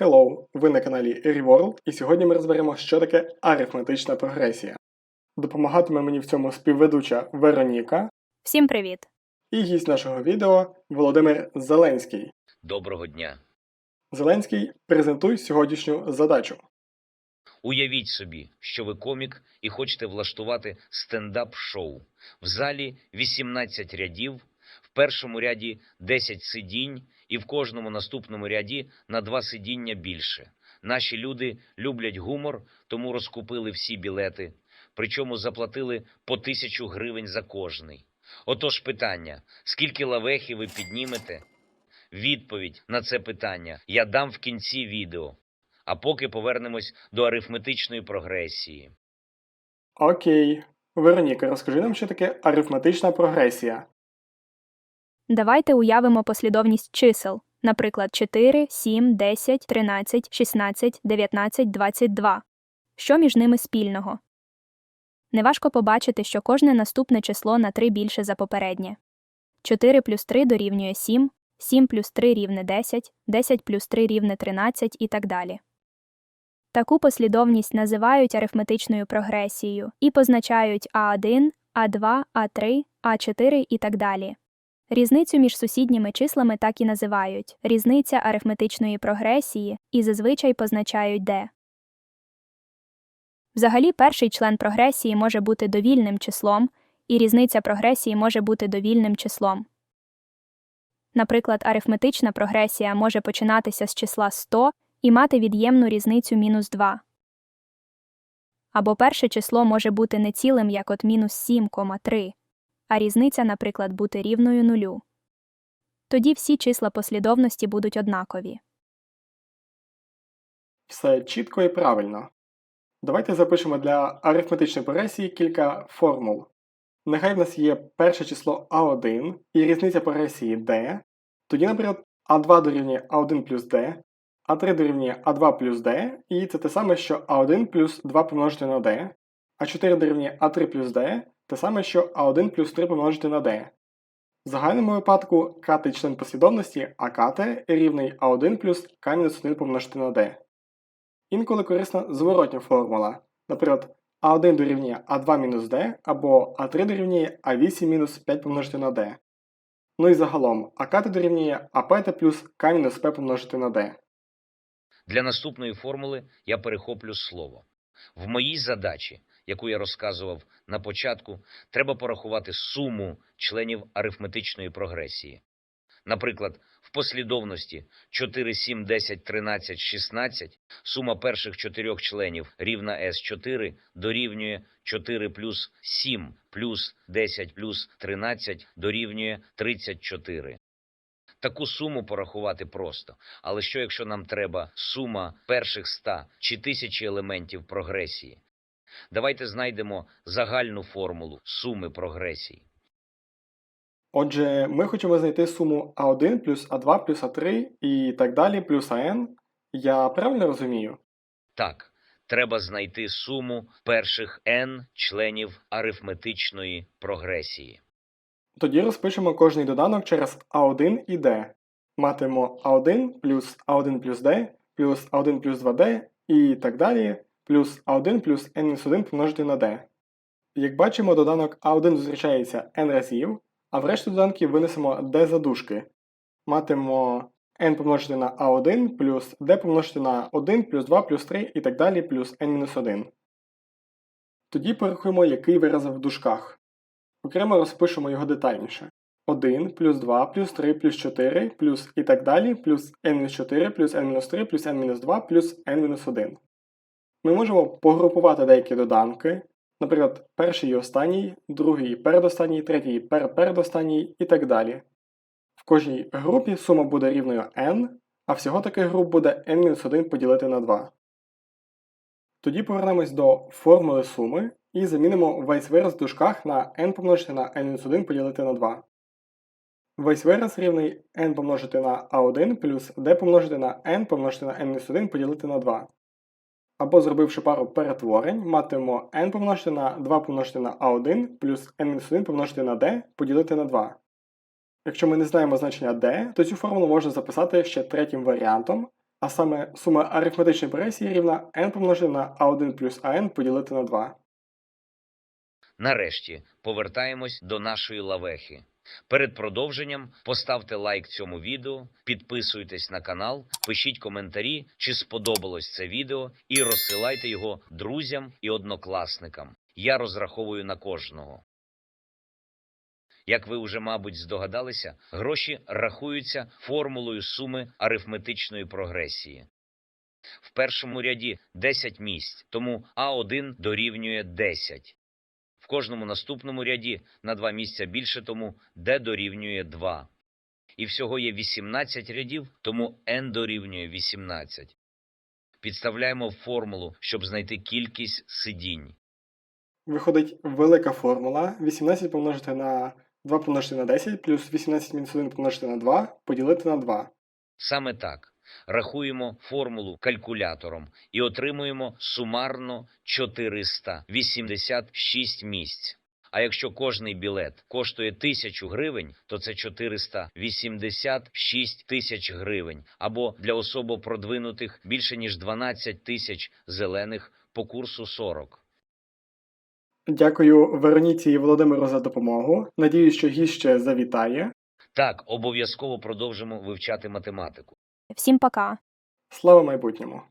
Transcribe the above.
Hello! Ви на каналі ReWorld, і сьогодні ми розберемо, що таке арифметична прогресія. Допомагатиме мені в цьому співведуча Вероніка Всім привіт! і гість нашого відео Володимир Зеленський. Доброго дня. Зеленський, презентуй сьогоднішню задачу. Уявіть собі, що ви комік і хочете влаштувати стендап-шоу. В залі 18 рядів, в першому ряді 10 сидінь і в кожному наступному ряді на два сидіння більше. Наші люди люблять гумор, тому розкупили всі білети, причому заплатили по тисячу гривень за кожний. Отож питання, скільки лавехи ви піднімете? Відповідь на це питання я дам в кінці відео. А поки повернемось до арифметичної прогресії. Окей. Вероніка, розкажи нам, що таке арифметична прогресія. Давайте уявимо послідовність чисел, наприклад, 4, 7, 10, 13, 16, 19, 22. Що між ними спільного? Неважко побачити, що кожне наступне число на 3 більше за попереднє. 4 плюс 3 дорівнює 7, 7 плюс 3 рівне 10, 10 плюс 3 рівне 13 і так далі. Таку послідовність називають арифметичною прогресією і позначають А1, А2, А3, А4 і так далі. Різницю між сусідніми числами так і називають різниця арифметичної прогресії і зазвичай позначають де. Взагалі, перший член прогресії може бути довільним числом, і різниця прогресії може бути довільним числом. Наприклад, арифметична прогресія може починатися з числа 100 і мати від'ємну різницю мінус 2. Або перше число може бути не цілим, як от мінус 7,3, а різниця, наприклад, бути рівною нулю. Тоді всі числа послідовності будуть однакові. Все чітко і правильно. Давайте запишемо для арифметичної прогресії кілька формул. Нехай в нас є перше число А1 і різниця прогресії d. Тоді, наприклад, А2 дорівнює А1 плюс d, А3 дорівнює А2 плюс d, і це те саме, що А1 плюс 2 помножити на d, А4 дорівнює А3 плюс d, те саме, що А1 плюс 3 помножити на d. В загальному випадку катий член послідовності, а кт рівний А1 плюс К-1 помножити на d. Інколи корисна зворотня формула. Наприклад, А1 дорівнює А2 мінус d або А3 дорівнює А8 мінус 5 помножити на d. Ну і загалом, АК дорівнює АПТ плюс К мінус П помножити на d. Для наступної формули я перехоплю слово. В моїй задачі, яку я розказував на початку, треба порахувати суму членів арифметичної прогресії. Наприклад, в послідовності 4, 7, 10, 13, 16 сума перших чотирьох членів рівна S4 дорівнює 4 плюс 7 плюс 10 плюс 13 дорівнює 34. Таку суму порахувати просто. Але що якщо нам треба сума перших 100 чи тисячі елементів прогресії? Давайте знайдемо загальну формулу суми прогресії. Отже, ми хочемо знайти суму А1 плюс А2 плюс А3 і так далі плюс АН. Я правильно розумію? Так, треба знайти суму перших n членів арифметичної прогресії. Тоді розпишемо кожний доданок через А1 і D. Матимемо А1 плюс А1 плюс D плюс А1 плюс 2D і так далі, плюс А1 плюс N-1 помножити на D. Як бачимо, доданок А1 зустрічається n разів, а в решту доданків винесемо D за дужки. Матимемо n помножити на А1 плюс D помножити на 1 плюс 2 плюс 3 і так далі плюс n-1. Тоді порахуємо, який вираз в дужках. Окремо розпишемо його детальніше. 1 плюс 2 плюс 3 плюс 4 плюс і так далі плюс n-4 плюс n-3 плюс n-2 плюс n-1. Ми можемо погрупувати деякі доданки, наприклад, перший і останній, другий і передостанній, третій і передостанній і так далі. В кожній групі сума буде рівною n, а всього таких груп буде n-1 поділити на 2. Тоді повернемось до формули суми і замінимо весь вираз в дужках на n помножити на n-1 поділити на 2. Весь вираз рівний n помножити на a1 плюс d помножити на n помножити на n-1 поділити на 2. Або зробивши пару перетворень, матимемо n помножити на 2 помножити на a1 плюс n-1 помножити на d поділити на 2. Якщо ми не знаємо значення d, то цю формулу можна записати ще третім варіантом, А саме сума арифметичної прогресії рівна n помножити на a1 плюс an поділити на 2. Нарешті повертаємось до нашої лавехи. Перед продовженням поставте лайк цьому відео, підписуйтесь на канал, пишіть коментарі, чи сподобалось це відео, і розсилайте його друзям і однокласникам. Я розраховую на кожного. Як ви вже, мабуть, здогадалися, гроші рахуються формулою суми арифметичної прогресії. В першому ряді 10 місць, тому А1 дорівнює 10. Кожному наступному ряді на 2 місця більше, тому D дорівнює 2. І всього є 18 рядів, тому N дорівнює 18. Підставляємо формулу, щоб знайти кількість сидінь. Виходить велика формула 18 помножити на 2 помножити на 10 плюс 18 мінус 1 помножити на 2 поділити на 2. Саме так. Рахуємо формулу калькулятором і отримуємо сумарно 486 місць. А якщо кожний білет коштує 1000 гривень, то це 486 тисяч гривень, або для особо продвинутих більше ніж 12 тисяч зелених по курсу 40. Дякую Вероніці і Володимиру за допомогу. Надіюсь, що гість ще завітає. Так, обов'язково продовжимо вивчати математику. Всім пока! Слава майбутньому!